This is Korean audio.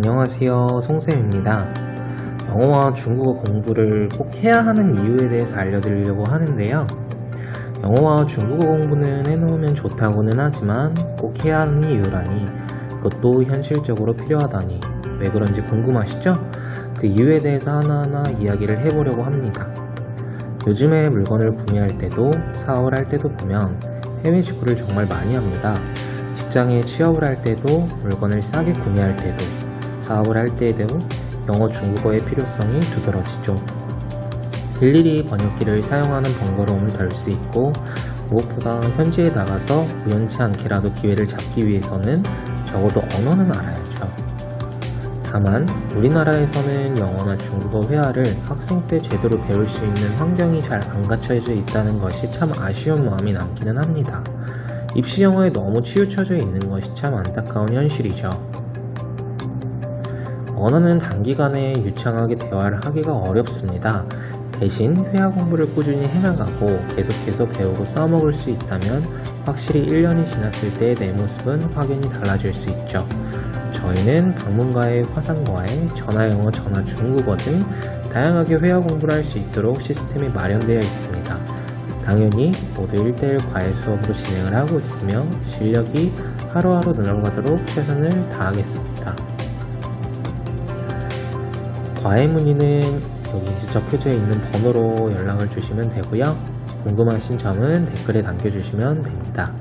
안녕하세요. 송쌤입니다. 영어와 중국어 공부를 꼭 해야 하는 이유에 대해서 알려드리려고 하는데요. 영어와 중국어 공부는 해놓으면 좋다고는 하지만 꼭 해야 하는 이유라니 그것도 현실적으로 필요하다니 왜 그런지 궁금하시죠? 그 이유에 대해서 하나하나 이야기를 해보려고 합니다. 요즘에 물건을 구매할 때도 사업을 할 때도 보면 해외 직구를 정말 많이 합니다. 직장에 취업을 할 때도 물건을 싸게 구매할 때도 사업을 할 때에도 영어 중국어의 필요성이 두드러지죠. 일일이 번역기를 사용하는 번거로움을 덜 수 있고 무엇보다 현지에 나가서 우연치 않게라도 기회를 잡기 위해서는 적어도 언어는 알아야죠. 다만 우리나라에서는 영어나 중국어 회화를 학생 때 제대로 배울 수 있는 환경이 잘 안 갖춰져 있다는 것이 참 아쉬운 마음이 남기는 합니다. 입시 영어에 너무 치우쳐져 있는 것이 참 안타까운 현실이죠. 언어는 단기간에 유창하게 대화를 하기가 어렵습니다. 대신 회화 공부를 꾸준히 해나가고 계속해서 배우고 써먹을 수 있다면 확실히 1년이 지났을 때 내 모습은 확연히 달라질 수 있죠. 저희는 방문가의 화상과에 전화 영어, 전화 중국어 등 다양하게 회화 공부를 할 수 있도록 시스템이 마련되어 있습니다. 당연히 모두 1대1 과외 수업으로 진행을 하고 있으며 실력이 하루하루 늘어가도록 최선을 다하겠습니다. 과외 문의는 여기 적혀져 있는 번호로 연락을 주시면 되고요. 궁금하신 점은 댓글에 남겨주시면 됩니다.